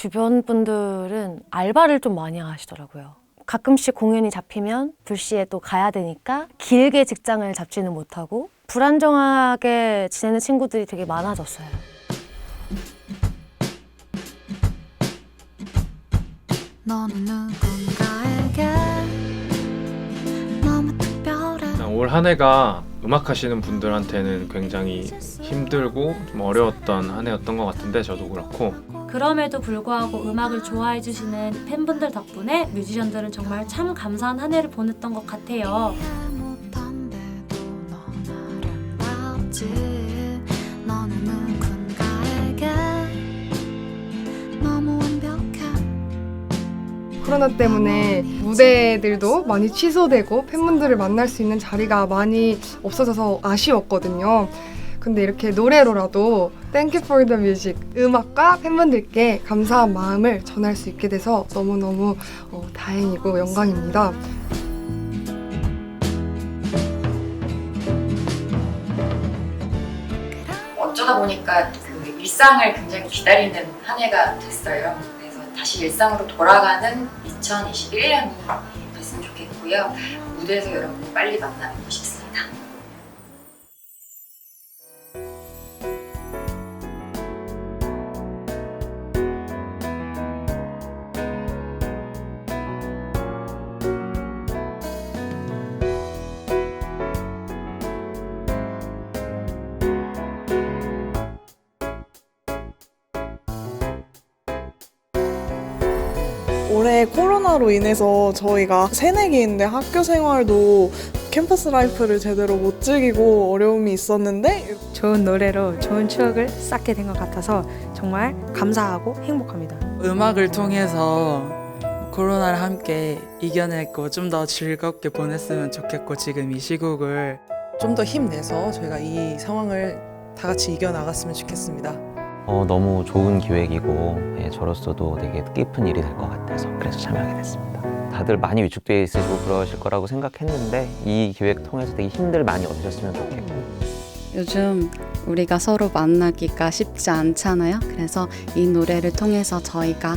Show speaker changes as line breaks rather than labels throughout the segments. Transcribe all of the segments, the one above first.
주변 분들은 알바를 좀 많이 하시더라고요. 가끔씩 공연이 잡히면 불시에 또 가야 되니까 길게 직장을 잡지는 못하고 불안정하게 지내는 친구들이 되게 많아졌어요.
너는 누군가에게 너무 특별해
올한 해가 음악 하시는 분들한테는 굉장히 힘들고 좀 어려웠던 한 해였던 것 같은데 저도 그렇고
그럼에도 불구하고 음악을 좋아해 주시는 팬분들 덕분에 뮤지션들은 정말 참 감사한 한 해를 보냈던 것 같아요.
코로나 때문에 무대들도 많이 취소되고 팬분들을 만날 수 있는 자리가 많이 없어져서 아쉬웠거든요. 근데 이렇게 노래로라도 You for the music 음악과 팬분들께 감사한 마음을 전할 수 있게 돼서 너무너무 어, 다행이고 영광입니다.
어쩌다 보니까 그 일상을 굉장히 기다리는 한 해가 됐어요. 그래서 다시 일상으로 돌아가는 2021년이 됐으면 좋겠고요. 무대에서 여러분 빨리 만나고 싶습니다.
올해 코로나로 인해서 저희가 새내기인데 학교 생활도 캠퍼스 라이프를 제대로 못 즐기고 어려움이 있었는데
좋은 노래로 좋은 추억을 쌓게 된 것 같아서 정말 감사하고 행복합니다.
음악을 통해서 코로나를 함께 이겨냈고 좀 더 즐겁게 보냈으면 좋겠고 지금 이 시국을
좀 더 힘내서 저희가 이 상황을 다 같이 이겨나갔으면 좋겠습니다.
어, 너무 좋은 기획이고 예, 저로서도 되게 뜻깊은 일이 될 것 같아서 그래서 참여하게 됐습니다. 다들 많이 위축되어 있으시고 그러실 거라고 생각했는데 이 기획 통해서 되게 힘들 많이 얻으셨으면 좋겠고
요즘 우리가 서로 만나기가 쉽지 않잖아요. 그래서 이 노래를 통해서 저희가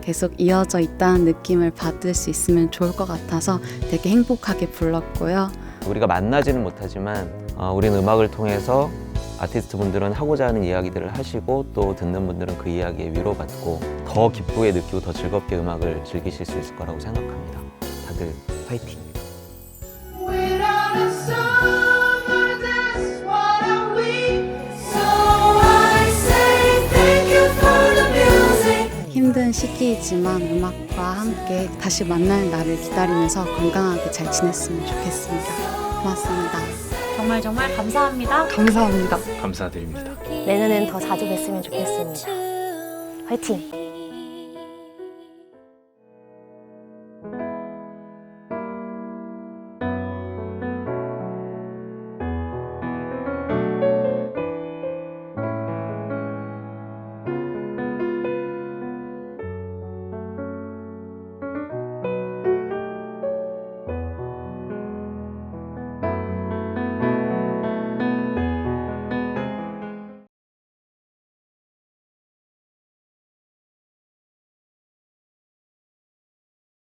계속 이어져 있다는 느낌을 받을 수 있으면 좋을 것 같아서 되게 행복하게 불렀고요.
우리가 만나지는 못하지만 어, 우리는 음악을 통해서 아티스트 분들은 하고자 하는 이야기들을 하시고 또 듣는 분들은 그 이야기에 위로받고 더 기쁘게 느끼고 더 즐겁게 음악을 즐기실 수 있을 거라고 생각합니다. 다들 화이팅!
힘든 시기이지만 음악과 함께 다시 만날 날을 기다리면서 건강하게 잘 지냈으면 좋겠습니다. 고맙습니다.
정말 정말 감사합니다.
감사합니다.
감사드립니다.
내년엔 더 자주 뵀으면 좋겠습니다. 화이팅!